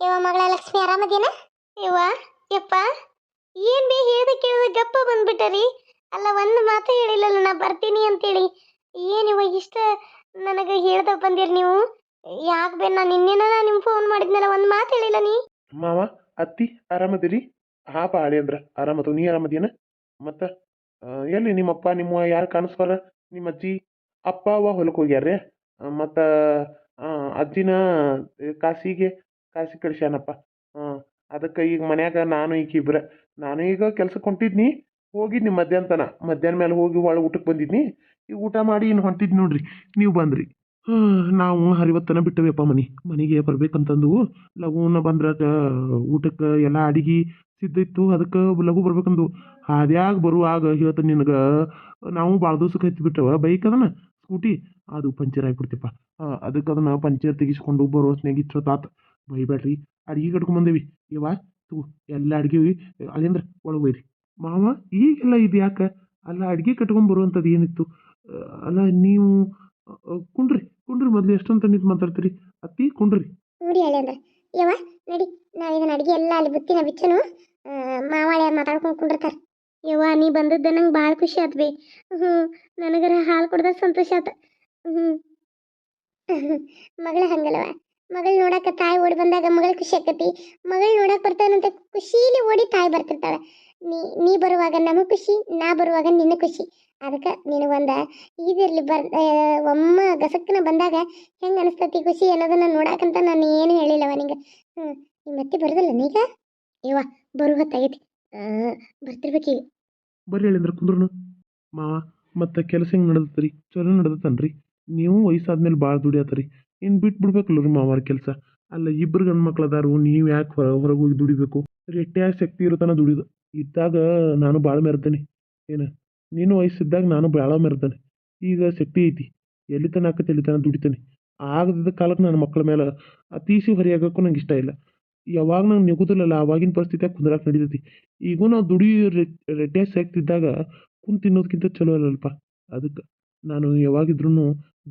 ಯವ್ವ ಮಗಳ ಲಕ್ಷ್ಮಿ ಆರಾಮದೇನ? ಇವ ಯಪ್ಪ ಏನ್ ಬೇ ಹೇಳ್ದ ಕೇಳ್ದ ಗಪ್ಪ ಬಂದ್ಬಿಟ್ಟರಿ. ಅಲ್ಲ ಒಂದು ಮಾತು ಹೇಳಿಲ್ಲಲ್ಲ ನಾ ಬರ್ತೀನಿ ಅಂತೇಳಿ. ಏನಿವ ಇಷ್ಟ ನನಗೆ ಹೇಳ್ದ ಬಂದಿರಿ ನೀವು? ಯಾಕೆ ಬೇ ನಾನು ನಿನ್ನೆನ ನಿಮ್ಗೆ ಫೋನ್ ಮಾಡಿದ್ನಲ್ಲ ಒಂದು ಮಾತು ಹೇಳಿಲ್ಲ ನೀ? ಮಾವ ಅತ್ತಿ ಆರಾಮದಿರಿ? ಹಾ ಪಾಳಿ ಅಂದ್ರ ಆರಾಮದು ನೀ ಆರಾಮದೇನ? ಮತ್ತ ಆ, ಎಲ್ಲಿ ನಿಮ್ಮಪ್ಪ ನಿಮ್ಮ ಯಾರು ಕಾಣಿಸ್ಬಾರ ನಿಮ್ಮ ಅಜ್ಜಿ ಅಪ್ಪ ಅವ ಹೊಲಕ್ಕೆ ಹೋಗ್ಯಾರ್ರಿ? ಮತ್ತ ಆ, ಅಜ್ಜಿನ ಕಾಸಿಗೆ ಕಾಸಿ ಕಳ್ಸ್ಯಾನಪ್ಪ. ಹಾಂ, ಅದಕ್ಕೆ ಈಗ ಮನ್ಯಾಗ ನಾನು ಈಗ ಇಬ್ರ, ನಾನು ಈಗ ಕೆಲ್ಸಕ್ಕೆ ಹೊಂಟಿದ್ನಿ, ಹೋಗಿದ್ನಿ ಮಧ್ಯಾಹ್ನ ತನ ಮಧ್ಯಾಹ್ನ ಮೇಲೆ ಹೋಗಿ ಒಳಗೆ ಊಟಕ್ಕೆ ಬಂದಿದ್ನಿ. ಈಗ ಊಟ ಮಾಡಿ ಇನ್ನು ಹೊಂಟಿದ್ನಿ ನೋಡ್ರಿ, ನೀವು ಬಂದ್ರಿ. ನಾವು ಹರಿವತ್ತನ ಬಿಟ್ಟವೇಪ್ಪ ಮನೆ, ಮನೆಗೆ ಬರ್ಬೇಕಂತಂದು ಲಘುನ ಬಂದ್ರೆ ಊಟಕ್ಕೆ ಎಲ್ಲ ಅಡಿಗೆ ಸಿದ್ಧ ಇತ್ತು ಅದಕ್ಕೆ ಲಘು ಬರ್ಬೇಕಂದು. ಹಾದ್ಯಾಗ ಬರುವಾಗ ಹೇಳ್ತಾನೆ ನಿನಗೆ, ನಾವು ಭಾಳ ದಿವ್ಸಕ್ಕೆ ಹತ್ತಿ ಬಿಟ್ಟವ ಬೈಕ್ ಅದನ್ನ ಸ್ಕೂಟಿ. ಅದು ಪಂಚರ್ ಆಗಿಬಿಡ್ತಿಪ್ಪ ಅದಕ್ಕೆ ಅದನ್ನು ಪಂಚರ್ ತೆಗಿಸ್ಕೊಂಡು ಬರೋ ಸ್ನೇಹಿತ ಇಷ್ಟೊತ್ತಾತ. ಬೈಬೇಡ್ರಿ. ಅಡ್ಗೆ ಕಟ್ಕೊಂಬಂದೇವಿ ಇವ ತೂ ಎಲ್ಲ ಅಡ್ಗೆ ಅಲ್ಲಿಂದ್ರ ಒಳಗೆ ಒಯ್ರಿ ಮಾವ ಈಗೆಲ್ಲ ಇದು ಯಾಕೆ? ಅಲ್ಲ ಅಡುಗೆ ಕಟ್ಕೊಂಡ್ ಬರುವಂಥದ್ದು ಏನಿತ್ತು? ಅಲ್ಲ ನೀವು ಕುಂಡ್ರಿ ಕುಂಡ್ರಿ ಮೊದಲು ಎಷ್ಟೊಂದು ನಿಂತು ಮಾತಾಡ್ತೀರಿ? ಅತ್ತಿ ಕುಂಡ್ರಿ. ನೋಡಿ ಅಂದ್ರೆ. ಯವ್ವ, ನಡಿ, ನಾವು ಇದನ್ನ ಅಡಿಗೆ ಎಲ್ಲ ಅಲ್ಲಿ ಬುತ್ತಿನ ಬಿಚ್ಚನು ಮಾವಾಳೆ ಮಾತಾಡ್ಕೊಂಡು ಕುಂಡಿರ್ತಾರೆ. ಯವ್ವ, ನೀ ಬಂದದ್ದು ನಂಗೆ ಭಾಳ ಖುಷಿ ಆತ್ ಬೇ. ಹ್ಞೂ ನನಗರ ಹಾಲು ಕೊಡ್ದ ಸಂತೋಷ ಆತ. ಹ್ಞೂ ಮಗಳ ಹಂಗಲ್ವ ಮಗಳು ನೋಡಕ್ಕೆ ತಾಯಿ ಓಡಿ ಬಂದಾಗ ಮಗಳು ಖುಷಿ ಆಕತಿ. ಮಗಳು ನೋಡಕ್ಕೆ ಬರ್ತಾನಂತ ಖುಷಿಲಿ ಓಡಿ ತಾಯಿ ಬರ್ತಿರ್ತಾಳೆ. ನೀ ನೀ ಬರುವಾಗ ನಮಗೆ ಖುಷಿ, ನಾ ಬರುವಾಗ ನಿನ್ನ ಖುಷಿ. ಅದಕ್ಕೆ ನಿನಗೊಂದ ಇದಿರ್ಲಿ ಬರ್ ಒಮ್ಮ ಗಸಕ್ಕನ ಬಂದಾಗ ಹೆಂಗೆ ಅನಿಸ್ತತಿ ಖುಷಿ ಅನ್ನೋದನ್ನ ನೋಡಾಕಂತ ನಾನು ಏನು ಹೇಳಿಲ್ಲವ ನಿಂಗೆ. ಹ್ಞೂ ನಿಮ್ಮ ಮತ್ತೆ ಬರೋದಿಲ್ಲ ನೀಗ? ಇವ ಬರುವ ಹೊತ್ತಾಗೈತಿ ಬರ್ತಿರ್ಬೇಕೀಗ ಬರ್ರಿ ಹೇಳಿಂದ್ರ ಕುಂದ್ರನು. ಮಾವ, ಮತ್ತು ಕೆಲಸ ಹೆಂಗೆ ನಡೆದತ್ರಿ? ಚಲೋ ನಡೆದತ್ತನ್ರಿ ನೀವು ವಯಸ್ಸಾದ್ಮೇಲೆ ಭಾಳ ದುಡಿಯತ್ತರಿ ಇನ್ನು ಬಿಟ್ಟು ಬಿಡ್ಬೇಕಲ್ಲ ರೀ ಮಾವಾರ ಕೆಲಸ. ಅಲ್ಲ ಇಬ್ರು ಗಂಡು ಮಕ್ಳು ಅದಾರು ನೀವು ಯಾಕೆ ಹೊರ, ಹೊರಗೆ ಹೋಗಿ ದುಡಿಬೇಕು? ರೆಟ್ಟೆ ಶಕ್ತಿ ಇರುತ್ತಾನ ದುಡಿದು. ಇದ್ದಾಗ ನಾನು ಭಾಳ ಮೆರ್ತೇನೆ. ಏನು? ನೀನು ವಯಸ್ಸಿದ್ದಾಗ ನಾನು ಭಾಳ ಮೆರ್ತೇನೆ. ಈಗ ಶಕ್ತಿ ಐತಿ. ಎಲ್ಲಿ ತನ ಆಕತ್ತೆ ಎಲ್ಲಿ ತನ ದುಡಿತೇನೆ ಆಗದ ಕಾಲಕ್ಕೆ ನನ್ನ ಮಕ್ಕಳ ಮೇಲೆ ಅತೀಶಿ ಹೊರೆಯಾಗಕ್ಕೂ ನಂಗೆ ಇಷ್ಟ ಇಲ್ಲ. ಯಾವಾಗ ನಂಗೆ ನಿಗುದಿಲ್ಲಲ್ಲ ಆವಾಗಿನ ಪರಿಸ್ಥಿತಿಯಾಗ ಕುಂದ್ರಾಕ್ ನಡೀತೈತಿ. ಈಗೂ ನಾವು ದುಡಿ ರೆಡ್ಡೆ ಇದ್ದಾಗ ಕುಂತು ತಿನ್ನೋದಕ್ಕಿಂತ ಚಲೋ ಅಲ್ಲಲ್ಪ ಅದಕ್ಕೆ ನಾನು ಯಾವಾಗಿದ್ರೂ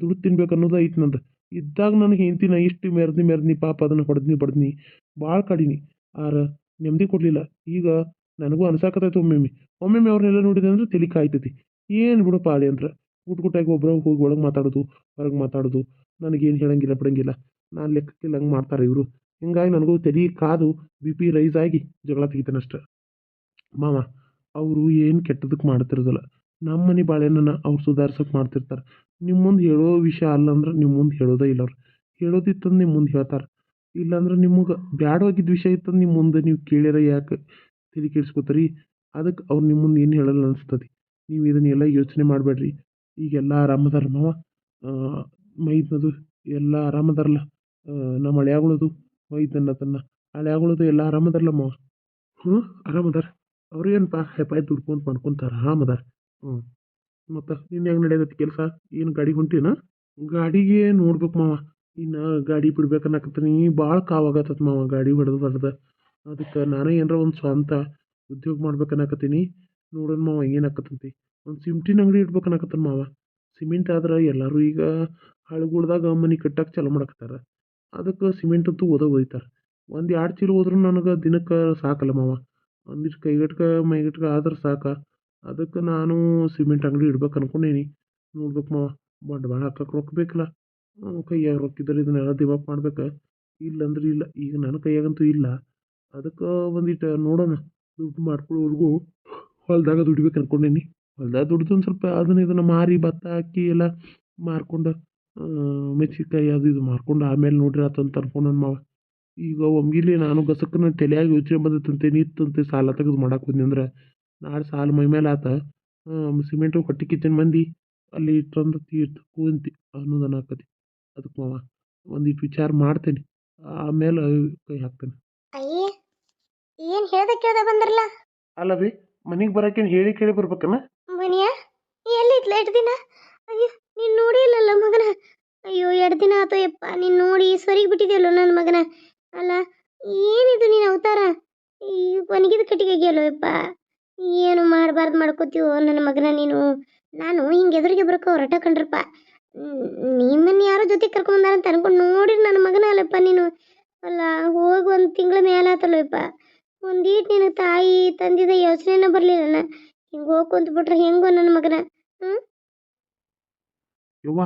ದುಡ್ಡು ತಿನ್ಬೇಕು ಅನ್ನೋದು ಐತಿ ನಂದು. ಇದ್ದಾಗ ನನಗೆ ಹೆಂಡ್ತಿನ ಇಷ್ಟು ಮೆರ್ದಿ ಮೆರ್ದಿ ಪಾಪ ಅದನ್ನು ಹೊಡೆದ್ನಿ ಬಡ್ದ್ನಿ ಭಾಳ ಕಡಿನಿ. ಆರ ನೆಮ್ಮದಿ ಕೊಡಲಿಲ್ಲ. ಈಗ ನನಗೂ ಅನ್ಸಾಕತ್ತೈತೆ ಒಮ್ಮೊಮ್ಮೆ. ಒಮ್ಮೊಮ್ಮೆ ಅವ್ರನ್ನೆಲ್ಲ ನೋಡಿದೆ ಅಂದ್ರೆ ತಲೆ ಕಾಯ್ತೈತಿ. ಏನು ಬಿಡು ಪಾಳಿ ಅಂದ್ರೆ ಊಟ ಗುಟ್ಟಾಗಿ ಒಬ್ಬರ ಹೋಗಿ ಒಳಗೆ ಮಾತಾಡೋದು, ಹೊರಗೆ ಮಾತಾಡೋದು. ನನಗೇನು ಹೇಳಂಗಿಲ್ಲ ಬಿಡಂಗಿಲ್ಲ. ನಾನು ಲೆಕ್ಕಕ್ಕಿಲ್ಲ ಹಂಗೆ ಮಾಡ್ತಾರೆ ಇವರು. ಹಿಂಗಾಗಿ ನನಗೂ ತಲೆ ಕಾದು ಬಿ ಪಿ ರೈಸ್ ಆಗಿ ಜಗಳ ತೆಗಿತಾನೆ ಅಷ್ಟೆ. ಮಾವ ಅವರು ಏನು ಕೆಟ್ಟದಕ್ಕೆ ಮಾಡ್ತಿರೋದಿಲ್ಲ. ನಮ್ಮ ಮನೆ ಬಾಳೆನ ಅವ್ರು ಸುಧಾರ್ಸೋಕೆ ಮಾಡ್ತಿರ್ತಾರೆ. ನಿಮ್ಮ ಮುಂದೆ ಹೇಳೋ ವಿಷಯ ಅಲ್ಲ ಅಂದ್ರೆ ನಿಮ್ಮ ಮುಂದೆ ಹೇಳೋದೇ ಇಲ್ಲ ಅವ್ರು. ಹೇಳೋದಿತ್ತಂದು ನಿಮ್ಮ ಮುಂದೆ ಹೇಳ್ತಾರೆ. ಇಲ್ಲಾಂದ್ರೆ ನಿಮಗೆ ಬ್ಯಾಡವಾಗಿದ್ದ ವಿಷಯ ಇತ್ತಂದು ನಿಮ್ಮ ಮುಂದೆ ನೀವು ಕೇಳಿರ ಯಾಕೆ ತಿಳಿ ಕೆಡಿಸ್ಕೊತೀರಿ ಅದಕ್ಕೆ ಅವ್ರು ನಿಮ್ಮ ಮುಂದೆ ಏನು ಹೇಳಲ್ಲ ಅನಿಸ್ತದೆ. ನೀವು ಇದನ್ನೆಲ್ಲ ಯೋಚನೆ ಮಾಡಬೇಡ್ರಿ. ಈಗೆಲ್ಲ ಆರಾಮದಾರ ಮಾವ? ಮೈದನದು ಎಲ್ಲ ಆರಾಮದಾರಲ್ಲ? ನಮ್ಮ ಹಳ್ಯಾಗಳದು ಮೈದನ್ನ ತನ್ನ. ಹಳ್ಯಾಗಳದು ಎಲ್ಲ ಆರಾಮದಾರಲ್ಲ ಮಾವ? ಹ್ಞೂ ಆರಾಮದಾರ. ಅವ್ರು ಏನಪ್ಪ ಹೆಪಾಯ್ ದುಡ್ಕೊಂಡು ಮಾಡ್ಕೊಂತಾರ ಆರಾಮದಾರ. ಹ್ಞೂ ಮತ್ತು ನಿನ್ನ ಹೆಂಗೆ ನಡೆಯತೈತಿ ಕೆಲಸ? ಏನು ಗಾಡಿ ಹೊಂಟಿನ? ಗಾಡಿಗೆ ನೋಡ್ಬೇಕು ಮಾವ. ಇನ್ನು ಗಾಡಿ ಬಿಡ್ಬೇಕನ್ನಕತ್ತೀನಿ ಭಾಳ ಕಾವಾಗತ್ತದ ಮಾವ. ಗಾಡಿ ಹೊಡೆದು ಹೊಡೆದ. ಅದಕ್ಕೆ ನಾನು ಏನರ ಒಂದು ಸ್ವಂತ ಉದ್ಯೋಗ ಮಾಡ್ಬೇಕನ್ನಕತ್ತೀನಿ. ನೋಡೋಣ ಮಾವ ಏನಾಕತ್ತಂತಿ ಒಂದು ಸಿಮ್ಟಿನ ಅಂಗಡಿ ಇಡ್ಬೇಕನ್ನಕತ್ತನ ಮಾವ. ಸಿಮೆಂಟ್ ಆದ್ರೆ ಎಲ್ಲರೂ ಈಗ ಹಳ್ಗುಳ್ದಾಗ ಮನೆ ಕಟ್ಟಕ್ಕೆ ಚಾಲು ಮಾಡಕತ್ತಾರ. ಅದಕ್ಕೆ ಸಿಮೆಂಟ್ ಅಂತೂ ಓದೋ ಒಯ್ತಾರೆ ಒಂದು ಎರಡು ಚೀಲ ಹೋದ್ರೂ ನನಗೆ ದಿನಕ್ಕೆ ಸಾಕಲ್ಲ ಮಾವ. ಒಂದಿಷ್ಟು ಕೈಗೆಟ್ಕ ಮೈಗೆಟ್ಕ ಆದ್ರೆ ಸಾಕು. ಅದಕ್ಕೆ ನಾನು ಸಿಮೆಂಟ್ ಅಂಗಡಿ ಇಡ್ಬೇಕು ಅನ್ಕೊಂಡೇನಿ. ನೋಡ್ಬೇಕು ಮಾವ, ಬಂಡವಾಳ ಹಾಕಕ್ಕೆ ರೊಕ್ಕ ಬೇಕಲ್ಲ? ಕೈಯಾಗ ರೊಕ್ಕಿದ್ರೆ ಇದನ್ನೆಲ್ಲ ದಿವಾಕ್ ಮಾಡ್ಬೇಕು? ಇಲ್ಲಂದ್ರೆ ಇಲ್ಲ, ಈಗ ನನ್ನ ಕೈಯಾಗಂತೂ ಇಲ್ಲ. ಅದಕ್ಕೆ ಒಂದಿಟ್ಟು ನೋಡೋಣ. ದುಡ್ಡು ಮಾಡ್ಕೊಳ್ಳೋವರೆಗೂ ಹೊಲದಾಗ ದುಡಿಬೇಕು ಅನ್ಕೊಂಡೀನಿ. ಹೊಲ್ದಾಗ ದುಡ್ದು ಒಂದು ಸ್ವಲ್ಪ ಅದನ್ನ ಇದನ್ನು ಮಾರಿ ಭತ್ತ ಹಾಕಿ ಎಲ್ಲ ಮಾರ್ಕೊಂಡು ಮೆಣಸಿನ್ಕಾಯಿ ಅದು ಇದು ಮಾರ್ಕೊಂಡು ಆಮೇಲೆ ನೋಡ್ರಿ ಆತಂತ ನನ್ನ ಮಾವ. ಈಗ ಒಮ್ಮಿಲಿ ನಾನು ಗಸಕ್ಕನ ತಲೆಯಾಗಿ ಯೋಚನೆ ಬಂದೈತಂತೆ ನಿತ್ತಂತೆ ಸಾಲ ತೆಗೆದು ಮಾಡಕ್ಕೆ ಹೋದ್ನಿ ಅಂದ್ರೆ ನಾಳೆ ಸಾಲು ಮೈ ಮೇಲೆ ಆತ. ಸಿಮೆಂಟು ಹೊಟ್ಟೆ ಕಿತ್ತಿನ ಮಂದಿ ಅಲ್ಲಿ ತಂದು ತೀರ್ಥ ಕುಂತಿ ಅನ್ನೋದನ್ನ ಆಕತಿ. ಅದಕ್ಕೆ ಮಾವ ಒಂದಿಟ್ಟು ವಿಚಾರ ಮಾಡ್ತೇನೆ. ಆಮೇಲೆ ಕೈ ಹಾಕ್ತೇನೆ. ಅಯ್ಯೇ ಏನು ಹೇಳ್ದ ಕೇಳ್ದ ಬಂದ್ರಲ್ಲ? ಅಲ್ಲ ಬಿ ಮನೆಗೆ ಬರೋಕೇನು ಹೇಳಿ ಕೇಳಿ ಬರ್ಬೇಕನ? ಎಲ್ಲಿ ಎಲ್ಲಿದ್ಲ ಎರಡು ದಿನ? ಅಯ್ಯೋ ನೀನು ನೋಡಿಲ್ಲಲ್ಲ ಮಗನ. ಅಯ್ಯೋ ಎರಡು ದಿನ ಆತೋ ಯಪ್ಪ ನೀನು ನೋಡಿ ಸರಿಗೆ ಬಿಟ್ಟಿದೆಯಲ್ಲೋ ನನ್ನ ಮಗನ. ಅಲ್ಲ ಏನಿದು ನೀನು ಅವತಾರ? ಈ ಒಣಗಿದ ಕಟ್ಟಿಗೆಗೆಯಲ್ಲೋ ಯಪ್ಪ. ಏನು ಮಾಡಬಾರ್ದು ಮಾಡ್ಕೋತೀವೋ ನನ್ನ ಮಗನ ನೀನು? ನಾನು ಹಿಂಗೆ ಎದುರಿಗೆ ಬರಕೋ ಹೊರಟ ಕಂಡ್ರಪ್ಪ. ನಿಮ್ಮನ್ನು ಯಾರೋ ಜೊತೆ ಕರ್ಕೊಂಬಂದಾರಂತ ಅನ್ಕೊಂಡು ನೋಡಿರಿ ನನ್ನ ಮಗನ ಅಲ್ಲಪ್ಪ ನೀನು. ಅಲ್ಲ, ಹೋಗಿ ಒಂದು ತಿಂಗಳ ಮೇಲೆ ಆತಲ್ಲಪ್ಪ ಒಂದೀಟ್ ನಿನಗೆ ತಾಯಿ ತಂದಿದ ಯೋಚನೆನ ಬರಲಿಲ್ಲ ಹಿಂಗೆ ಹೋಗಿ ಕುಂತ್ಬಿಟ್ರೆ ಹೆಂಗೋ ನನ್ನ ಮಗನ? ಹ್ಞೂ ಯವ್ವ,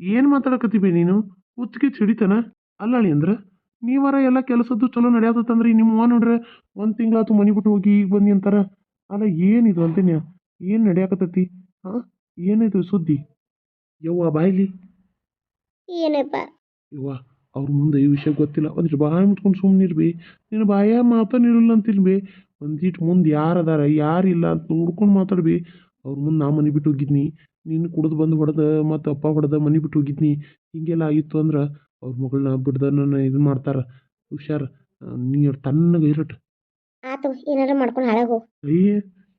ಏನು ಮಾತಾಡಕತ್ತೀವಿ ನೀನು? ಹುಚ್ಚಿಗೆ ಹಿಡಿತಾನ ಅಲ್ಲಾಳಿ ಅಂದ್ರೆ? ನೀವಾರ ಎಲ್ಲ ಕೆಲಸದ್ದು ಚಲೋ ನಡೆಯತ್ತಂದ್ರಿ, ನಿಮ್ಮ ನೋಡ್ರೆ ಒಂದು ತಿಂಗಳಾತು ಮನೆ ಬಿಟ್ಟು ಹೋಗಿ ಈಗ ಬಂದಿ ಅಂತಾರ. ಅಲ್ಲ ಏನಿದು ಅಂತೀನಿ? ಏನು ನಡೆಯಕತ್ತೈತಿ? ಹಾಂ ಏನಿದು ಸುದ್ದಿ? ಯವ್ವ ಬಾಯ್ಲಿ ಏನಪ್ಪ? ಯವ್ವ ಅವ್ರ ಮುಂದೆ ಈ ವಿಷಯ ಗೊತ್ತಿಲ್ಲ. ಒಂದಿಟ್ಟು ಬಾಯಿ ಮುಟ್ಕೊಂಡು ಸುಮ್ಮನಿರ್ಬಿ ನೀನು ಬಾಯ ಮಾತಾಡಿರಲ್ಲ ಅಂತಿರ್ಬಿ ಒಂದಿಟ್ಟು ಮುಂದೆ ಯಾರು ಅದಾರ ಯಾರಿಲ್ಲ ಅಂತ ನೋಡ್ಕೊಂಡು ಮಾತಾಡ್ಬಿ. ಅವ್ರ ಮುಂದೆ ನಾ ಮನೆ ಬಿಟ್ಟು ಹೋಗಿದ್ನಿ. ನೀನು ಕುಡಿದು ಬಂದು ಹೊಡೆದ ಮತ್ತು ಅಪ್ಪ ಹೊಡೆದ ಮನೆ ಬಿಟ್ಟು ಹೋಗಿದ್ನಿ. ಹಿಂಗೆಲ್ಲ ಆಗಿತ್ತು ಅಂದ್ರೆ ಅವ್ರ ಮಗಳನ್ನ ಬಿಡ್ದ ನನ್ನ ಇದು ಮಾಡ್ತಾರೆ. ಹುಷಾರು ನೀರು ತಣ್ಣಗೆ ಇರಟ್. ಆತು ಏನಾರ ಮಾಡ್ಕೊಂಡು ಹಾಳಾಗಿ. ಹೋಗು ಅಯ್ಯೇ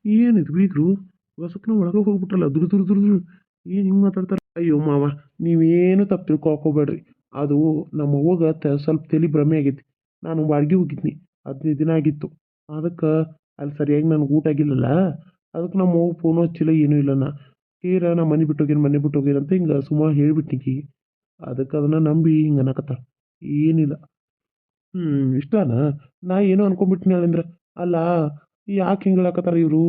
ಏನಿದು ಬೀಗ್ರು? ಹೊಸಕ್ನ ಒಳಗೆ ಹೋಗ್ಬಿಟ್ರಲ್ಲ, ದುರು ದುರು ದುರು ಏನು ಹಿಂಗೆ ಮಾತಾಡ್ತಾರೆ? ಅಯ್ಯೋ ಮಾವ, ನೀವೇನು ತಪ್ಪು ತಿಳ್ಕೊಕೋಬೇಡ್ರಿ ಅದು ನಮ್ಮ ಹೋಗ ತ, ಸ್ವಲ್ಪ ತಲೆ ಭ್ರಮೆ ಆಗೈತಿ ನಾನು ಬಾಡ್ಗೆ ಹೋಗಿದ್ನಿ, ಹದಿನೈದು ದಿನ ಆಗಿತ್ತು. ಅದಕ್ಕೆ ಅಲ್ಲಿ ಸರಿಯಾಗಿ ನನಗೆ ಊಟ ಆಗಿಲ್ಲಲ್ಲ? ಅದಕ್ಕೆ ನಮ್ಮ ಅವ್ವ ಫೋನು ಹಚ್ಚಿಲ್ಲ, ಏನೂ ಇಲ್ಲ ನಾ. ತೀರ ನಾ ಮನೆ ಬಿಟ್ಟು ಹೋಗಿನ, ಮನೆ ಬಿಟ್ಟು ಹೋಗಿನ ಅಂತ ಹಿಂಗೆ ಸುಮಾರು ಹೇಳ್ಬಿಟ್ಟಿಗಿ ಅದಕ್ಕೆ ಅದನ್ನು ನಂಬಿ ಹಿಂಗೆ ಅನ್ನಕತ್ತಾಳ. ಏನಿಲ್ಲ. ಹ್ಞೂ ಇಷ್ಟನಾ? ನಾ ಏನೋ ಅನ್ಕೊಂಡ್ಬಿಟ್ಟಿನಿ ಅಂದ್ರೆ ಅಲ್ಲ ಯಾಕೆ ಹಿಂಗೆ ಹೇಳಕತ್ತಾರ ಇವರು?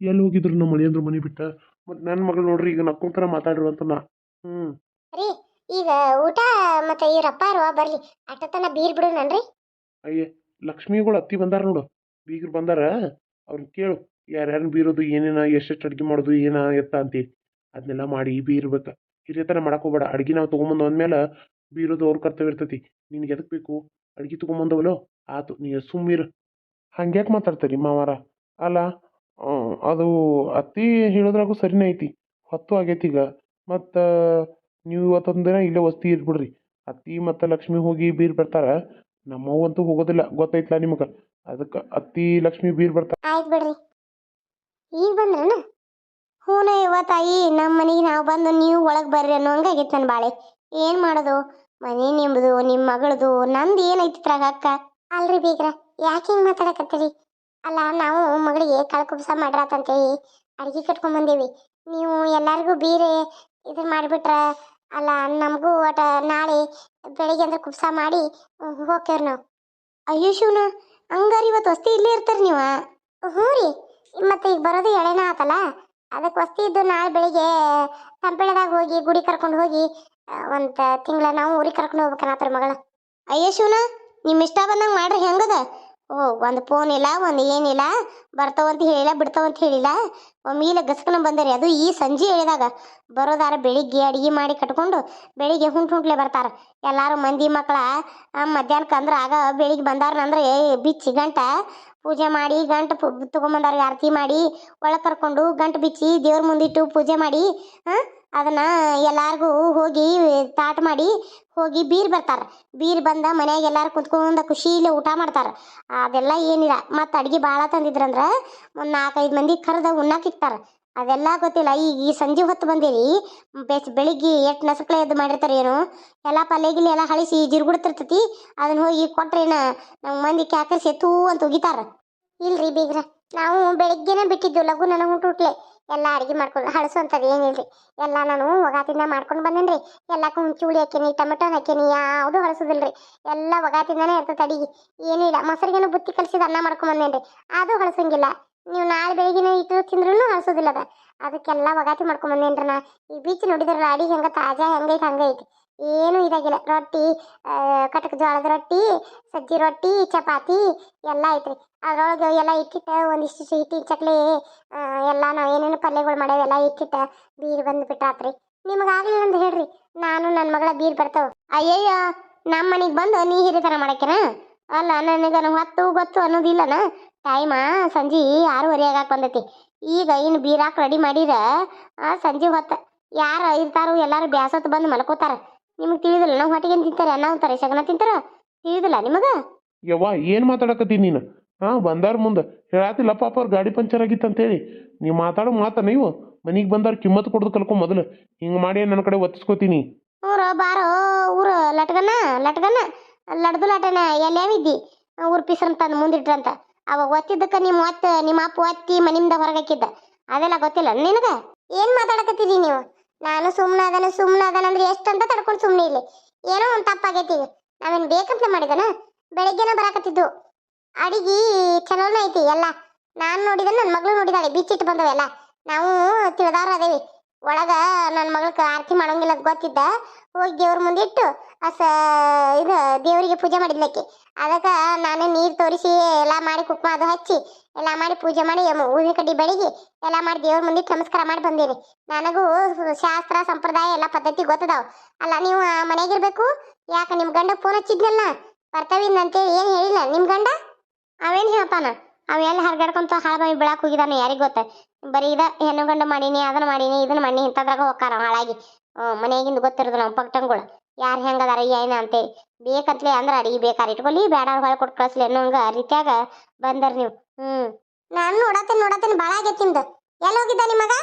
ಎಲ್ಲಿ ಹೋಗಿದ್ರು ನಮ್ಮ ಮಳೆಯಂದ್ರ ಮನೆ ಬಿಟ್ಟ? ಮತ್ತು ನನ್ನ ಮಗಳು ನೋಡ್ರಿ ಈಗ ನಕ್ಕೊಂತರ ಮಾತಾಡ್ರು ಅಂತ ನಾ. ಹ್ಞೂ ರೀ ಈಗ ಊಟ ಮತ್ತೆ ಇವರಪ್ಪ ಅಲ್ವಾ ಬರ್ಲಿ. ಅಟ್ಟತನ ಬೀರ್ ಬಿಡು ನನ್ರಿ. ಅಯ್ಯ ಲಕ್ಷ್ಮಿಗಳು ಅತ್ತಿ ಬಂದಾರ ನೋಡು. ಬೀಗರು ಬಂದಾರ. ಅವ್ರನ್ನ ಕೇಳು ಯಾರ್ಯಾರನ್ನ ಬೀರೋದು ಏನೇನ ಎಷ್ಟೆಷ್ಟು ಅಡ್ಗೆ ಮಾಡೋದು ಏನ ಎತ್ತ ಅಂತೇಳಿ ಅದನ್ನೆಲ್ಲ ಮಾಡಿ ಬೀರ್ಬೇಕು. ಹಿರಿಯತನ ಮಾಡಕ್ಕೆ ಹೋಗ್ಬೇಡ. ಅಡ್ಗೆ ನಾವು ತೊಗೊಂಬಂದು ಅಂದಮೇಲೆ ಬೀರೋದು ಅವ್ರ ಕರ್ತವ್ಯ ಇರ್ತೈತಿ. ನಿನಗೆ ಎದಕ್ಕೆ ಬೇಕು? ಅಡ್ಗೆ ತೊಗೊಂಬಂದವಲ್ಲೋ ಆತು, ನೀ ಸುಮ್ಮಿರು ಹಂಗ್ಯಾಕೆ ಮಾತಾಡ್ತೀರಿ ಮಾವಾರ? ಅಲ್ಲ ಅದು ಅತ್ತಿ ಹೇಳೋದ್ರಾಗೂ ಸರಿನೇ ಐತಿ. ಹೊತ್ತು ಆಗೈತಿ ಈಗ. ಮತ್ತು ನೀವು ಇವತ್ತೊಂದು ದಿನ ಇಲ್ಲೇ ವಸ್ತಿ ಇರ್ಬಿಡ್ರಿ. ಅತ್ತಿ ಮತ್ತು ಲಕ್ಷ್ಮಿ ಹೋಗಿ ಬೀರ್ ಬರ್ತಾರ. ನಮ್ಮವಂತೂ ಹೋಗೋದಿಲ್ಲ. ಗೊತ್ತೈತ್ಲಾ ನಿಮಗೆ? ಅದಕ್ಕೆ ಅತ್ತಿ, ಲಕ್ಷ್ಮಿ ಬೀರ್ ಬರ್ತಾರೆ. ಆಯ್ತು ಬಿಡ್ರಿ. ಈಗ ಬಂದ್ರನ? ಹೂನ, ಇವ ತಾಯಿ ನಮ್ಮ ಮನೆಗೆ ನಾವು ಬಂದು ನೀವು ಒಳಗೆ ಬರ್ರಿ ಅನ್ನೋ ಹಂಗಾಗೈತೆ ನನ್ನ ಬಾಳೆ. ಏನು ಮಾಡೋದು? ಮನೆ ನಿಮ್ಮದು ನಿಮ್ಮ ಮಗಳದು ನಂದು ಏನೈತಿ ಇದ್ರಾಗ ಅಕ್ಕ? ಅಲ್ರಿ ಬೀಗ್ರ, ಯಾಕೆ ಹಿಂಗೆ ಮಾತಾಡಕತ್ತೀರಿ? ಅಲ್ಲ, ನಾವು ಮಗಳಿಗೆ ಕಳ್ಕುಬ್ಸ ಮಾಡ್ರಾತಂತೇಳಿ ಅಡ್ಗೆ ಕಟ್ಕೊಂಡ್ ಬಂದೇವಿ. ನೀವು ಎಲ್ಲರಿಗೂ ಬೀರೆ ಇದು ಮಾಡಿಬಿಟ್ರ? ಅಲ್ಲ, ನಮಗೂ ಒಟ ನಾಳೆ ಬೆಳಿಗ್ಗೆ ಅಂದ್ರೆ ಕುಬ್ಸ ಮಾಡಿ ಹೋಗ್ತೇವ್ರಿ ನಾವು. ಅಯ್ಯೋ ಶಿವನ, ಹಂಗಾರೆ ಇವತ್ತು ವಸ್ತಿ ಇಲ್ಲೇ ಇರ್ತಾರೆ ನೀವು? ಹ್ಞೂ ರೀ, ಮತ್ತೆ ಈಗ ಬರೋದು ಎಳೆನ ಆತಲ್ಲ? ಅದಕ್ಕೆ ವಸ್ತಿ ಇದ್ದು ನಾಳೆ ಬೆಳಿಗ್ಗೆ ತಂಪೆಳದಾಗ ಹೋಗಿ ಗುಡಿ ಕರ್ಕೊಂಡು ಹೋಗಿ ಒಂದು ತಿಂಗಳ ನಾವು ಊರಿಗೆ ಕರ್ಕೊಂಡು ಹೋಗ್ಬೇಕನ್ನತ್ತರ ಮಗಳ. ಅಯ್ಯ ಶಿವನ ನಿಮ್ಮ ಇಷ್ಟ ಬಂದಂಗೆ ಮಾಡ್ರಿ, ಹೆಂಗದ? ಓ, ಒಂದು ಫೋನ್ ಇಲ್ಲ, ಒಂದು ಏನಿಲ್ಲ ಬರ್ತಾವಂತ ಹೇಳಿಲ್ಲ ಬಿಡ್ತಾವಂತ ಹೇಳಿಲ್ಲ. ಒಮ್ಮಿಲೆ ಗಸ್ಕನ ಬಂದರಿ, ಅದು ಈ ಸಂಜೆ ಹೇಳಿದಾಗ. ಬರೋದಾರ ಬೆಳಿಗ್ಗೆ ಅಡುಗೆ ಮಾಡಿ ಕಟ್ಕೊಂಡು ಬೆಳಿಗ್ಗೆ ಹುಂಟ್ ಹುಂಟ್ಲೆ ಬರ್ತಾರ. ಎಲ್ಲರೂ ಮಂದಿ ಮಕ್ಕಳ ಮಧ್ಯಾಹ್ನಕ್ಕೆ ಅಂದ್ರೆ ಆಗ ಬೆಳಿಗ್ಗೆ ಬಂದಾರನಂದ್ರೆ ಬಿಚ್ಚಿ ಗಂಟ, ಪೂಜೆ ಮಾಡಿ ಗಂಟ ಪು, ತೊಗೊಂಬಂದಾರ, ಆರತಿ ಮಾಡಿ ಒಳಗೆ ಕರ್ಕೊಂಡು ಗಂಟು ಬಿಚ್ಚಿ ದೇವ್ರ ಮುಂದಿಟ್ಟು ಪೂಜೆ ಮಾಡಿ ಹಾಂ ಅದನ್ನ ಎಲ್ಲಾರ್ಗೂ ಹೋಗಿ ತಾಟ್ ಮಾಡಿ ಹೋಗಿ ಬೀರ್ ಬರ್ತಾರ. ಬೀರ್ ಬಂದ ಮನ್ಯಾಗ ಎಲ್ಲಾರು ಕುತ್ಕೊಂಡ ಖುಷಿಲಿ ಊಟ ಮಾಡ್ತಾರ. ಅದೆಲ್ಲ ಏನಿಲ್ಲ. ಮತ್ತು ಅಡ್ಗೆ ಭಾಳ ತಂದಿದ್ರಂದ್ರೆ ಒಂದು ನಾಲ್ಕೈದು ಮಂದಿ ಕರೆದ ಉಣ್ಣಾಕ್ ಇಕ್ತಾರ. ಅದೆಲ್ಲ ಗೊತ್ತಿಲ್ಲ. ಈಗ ಈ ಸಂಜೆ ಹೊತ್ತು ಬಂದಿರಿ. ಬೆಚ್ ಬೆಳಿಗ್ಗೆ ಎಷ್ಟು ನಸಕ್ಲೆ ಎದ್ದು ಮಾಡಿರ್ತಾರೆ ಏನು? ಎಲ್ಲ ಪಲ್ಯ ಗಿಲ್ಯ ಎಲ್ಲ ಹಳಿಸಿ ಜಿರ್ಗುಡ್ತಿರ್ತೈತಿ. ಅದನ್ನ ಹೋಗಿ ಕೊಟ್ರೇನ ನಮ್ಮ ಮಂದಿ ಕ್ಯಾಕರ್ಸಿ ತೂ ಅಂತ ಉಗಿತಾರ. ಇಲ್ರಿ ಬೀಗ್ರ. ನಾವು ಬೆಳಿಗ್ಗೆನೆ ಬಿಟ್ಟಿದ್ದು. ಲಘು ನನಗೆ ಹುಟ್ಟುಟ್ಲೆ ಎಲ್ಲ ಅಡಿಗೆ ಮಾಡ್ಕೊಂಡು ಹಳಸುವಂಥದ್ದು ಏನಿಲ್ರಿ. ಎಲ್ಲ ನಾನು ಒಗಾತಿಂದ ಮಾಡ್ಕೊಂಡು ಬಂದೇನ್ರಿ. ಎಲ್ಲ ಕುಂಚುಳಿ ಹಾಕೀನಿ ಟೊಮೆಟೊ ಹಾಕೀನಿ ಯಾವುದು ಹಳಸೋದಿಲ್ರಿ. ಎಲ್ಲ ಒಗಾತಿಂದನೇ ಇರ್ತದೆ ಅಡಿಗೆ. ಏನೂ ಇಲ್ಲ ಮೊಸರಿಗೇನು ಬುತ್ತಿ ಕಲಿಸಿದ ಅನ್ನ ಮಾಡ್ಕೊಂಡು ಬಂದೇನ್ರಿ. ಅದು ಹಳಸಂಗಿಲ್ಲ. ನೀವು ನಾಳೆ ಬೆಳಿಗ್ಗೆ ಇಟ್ಟು ತಿಂದ್ರೂ ಹಳಸೋದಿಲ್ಲ ಅದ ಅದಕ್ಕೆಲ್ಲ ಒಗಾತಿ ಮಾಡ್ಕೊಂಡ್ ಬಂದೇನ್ರಿ ನಾ. ಈ ಬೀಚ್ ನೋಡಿದ್ರಲ್ಲ ಅಡಿಗೆ ಹೆಂಗೆ ತಾಜಾ ಹೆಂಗೈತೆ, ಹಂಗೈತಿ. ಏನೂ ಇದಾಗಿಲ್ಲ. ರೊಟ್ಟಿ ಕಟಕ ಜೋಳದ ರೊಟ್ಟಿ, ಸಜ್ಜಿ ರೊಟ್ಟಿ, ಚಪಾತಿ ಎಲ್ಲ ಐತ್ರಿ. ಅದ್ರೊಳಗೆ ಎಲ್ಲ ಇಟ್ಟಿಟ್ಟು ಒಂದಿಷ್ಟು ಹಿಟ್ಟಿನ ಚಕ್ಲಿ ಎಲ್ಲ ನಾವು ಏನೇನು ಪಲ್ಯಗಳು ಮಾಡ್ಯಾವೆಲ್ಲ ಇಟ್ಟಿಟ್ಟು ಬೀರ್ ಬಂದು ಬಿಟ್ಟಾತ್ರಿ ನಿಮಗೆ ಆಗಲಿಲ್ಲ ಅಂತ ಹೇಳ್ರಿ. ನಾನು ನನ್ನ ಮಗಳ ಬೀರ್ ಬರ್ತಾವ. ಅಯ್ಯಯ್ಯ ನಮ್ಮ ಮನೆಗೆ ಬಂದು ನೀ ಹಿರಿತನ ಮಾಡಕ್ಕೆನ? ಅಲ್ಲ, ನನಗನ ಹೊತ್ತು ಗೊತ್ತು ಅನ್ನೋದಿಲ್ಲನ? ಟೈಮ ಸಂಜೆ ಆರೂವರೆ ಆಗಾಕ ಬಂದೈತಿ. ಈಗ ಇನ್ನು ಬೀರ್ ಹಾಕಿ ರೆಡಿ ಮಾಡಿರ ಸಂಜೆ ಹೊತ್ತು. ಯಾರು ಇರ್ತಾರೋ ಎಲ್ಲರೂ ಬ್ಯಾಸತ್ತು ಬಂದು ಮಲ್ಕೋತಾರ. ನಿಮಗೆ ತಿಳಿದಿಲ್ಲ ನಾವು ಹೊಟ್ಟಿಗೆ ತಿಂತಾರೆ ಅನ್ನ ಅಂತಾರೆ ತಿಂತಾರ? ತಿಳಿದಿಲ್ಲ ನಿಮಗ? ಯವ್ವ ಏನು ಮಾತಾಡಕತ್ತೀನಿ ನೀನು? ಹಾಂ ಬಂದಾರ ಮುಂದೆ. ಹೇಳಾತಿಲ್ಲ ಪಾಪ ಅವ್ರ ಗಾಡಿ ಪಂಚರ್ ಆಗಿತ್ತು ಅಂತೇಳಿ ನೀವು ಮಾತಾಡೋ ಮಾತ ನೀವು. ಮನೆಗೆ ಬಂದಾರ ಕಿಮ್ಮತ್ ಕೊಡ್ದು ಕಲ್ಕೊ ಮೊದಲು. ಹಿಂಗೆ ಮಾಡಿ ನನ್ನ ಕಡೆ ಒತ್ತಿಸ್ಕೋತೀನಿ ಊರು ಬಾರೋ ಊರು ಲಟ್ಗನ ಲಟ್ಗನ. ಲಡ್ದು ಲಟನ ಎಲ್ಲ್ಯಾವಿದ್ದಿ ಊರು ಪಿಸರ್ ತಂದು ಮುಂದಿಟ್ರಂತ. ಅವಾಗ ಒತ್ತಿದ್ದಕ್ಕ ನಿಮ್ಮ ಒತ್ತ ನಿಮ್ಮ ಅಪ್ಪ ಒತ್ತಿ ಮನಿಂದ ಹೊರಗಾಕಿದ್ದ ಅದೆಲ್ಲ ಗೊತ್ತಿಲ್ಲ ನಿನಗ? ಏನ್ ಮಾತಾಡಕತ್ತೀರಿ ನೀವು? ನಾನು ಸುಮ್ಮನೆ ಅದನ್ನ ಸುಮ್ಮನೆ ಅದನ್ನ ಅಂದ್ರೆ ಎಷ್ಟಂತ ತಡ್ಕೊಂಡು ಸುಮ್ಮನೆ ಇಲ್ಲಿ ಏನೋ ಒಂದು ತಪ್ಪಾಗೈತಿ. ನಾವೇನು ಬೇಕಂತ ಮಾಡಿದನ? ಬೆಳಗ್ಗೆನ ಬರಾಕತ್ತಿದ್ದು ಅಡಿಗೆ ಚಲೋನ ಐತಿ ಎಲ್ಲ. ನಾನು ನೋಡಿದ ನನ್ನ ಮಗಳು ನೋಡಿದಾಳೆ, ಬಿಚ್ಚಿಟ್ಟು ಬಂದವೆಲ್ಲ ನಾವು ತಿಳಿದಾರ ಅದೇವಿ. ಒಳಗ ನನ್ನ ಮಗಳಕ್ಕೆ ಆರತಿ ಮಾಡೋಂಗಿಲ್ಲ ಗೊತ್ತಿದ್ದ. ಹೋಗಿ ದೇವ್ರ ಮುಂದೆ ಇಟ್ಟು ಅಸ ಇದು ದೇವರಿಗೆ ಪೂಜೆ ಮಾಡಿದ್ಲಕ್ಕೆ. ಅದಕ್ಕೆ ನಾನು ನೀರು ತೋರಿಸಿ ಎಲ್ಲ ಮಾಡಿ ಕುಕ್ಮ ಅದು ಹಚ್ಚಿ, ಎಲ್ಲ ಮಾಡಿ ಪೂಜೆ ಮಾಡಿ ಹೂವಿನ ಕಡ್ಡಿ ಬೆಳಗಿ ಎಲ್ಲ ಮಾಡಿ ದೇವ್ರ ಮುಂದೆ ನಮಸ್ಕಾರ ಮಾಡಿ ಬಂದೀನಿ. ನನಗೂ ಶಾಸ್ತ್ರ, ಸಂಪ್ರದಾಯ ಎಲ್ಲ ಪದ್ಧತಿ ಗೊತ್ತದಾವ. ಅಲ್ಲ ನೀವು ಮನೆಗಿರ್ಬೇಕು, ಯಾಕೆ ನಿಮ್ಮ ಗಂಡ ಫೋನ್ ಹಚ್ಚಿದ್ನಲ್ಲ? ಬರ್ತವಿಂದ ಅಂತೇಳಿ ಏನು ಹೇಳಿಲ್ಲ? ನಿಮ್ಮ ಗಂಡ? ಅವೇನು ಹೇಳ್ತಾನ ಅವೆಲ್ಲ ಹರ್ಗಾಡ್ಕೊಂತ ಹಾಳಾಗಿ ಬೆಳಕ್ ಹೋಗಿದಾನೆ ಯಾರಿಗೆ ಗೊತ್ತ? ಬರೀ ಇದ ಹೆಣ್ಣು ಗಂಡ ಮಾಡೀನಿ, ಅದನ್ನ ಮಾಡೀನಿ, ಇದನ್ನ ಮಾಡಿ ಇಂಥದ್ರಾಗ ಹೋಗ್ತಾರ ಹಾಳಾಗಿ. ಮನೆಯಾಗಿಂದ ಗೊತ್ತಿರೋದು ನಮ್ಮ ಪಕ್ಟಂಗಳು ಯಾರು ಹೆಂಗದಾರ ಏನ ಅಂತೇಳಿ ಬೇಕತ್ಲೆ ಅಂದ್ರೆ ಅಡಿಗೆ ಬೇಕಾರೆ ಇಟ್ಕೊಳ್ಳಿ ಬೇಡ ಹೊಳೆ ಕೊಟ್ಟು ಕಳಿಸ್ಲಿ ಅನ್ನೋ ಹಂಗೆ ರೀತ್ಯಾಗ ಬಂದರ್ ನೀವು. ಹ್ಮ್. ನಾನು ನೋಡತ್ತೇನೆ ನೋಡತ್ತೇನೆ ಭಾಳ ಆಗೈತಿಂದ ಎಲ್ಲಿ ಹೋಗಿದ್ದ ನಿಮಗ ಮಗ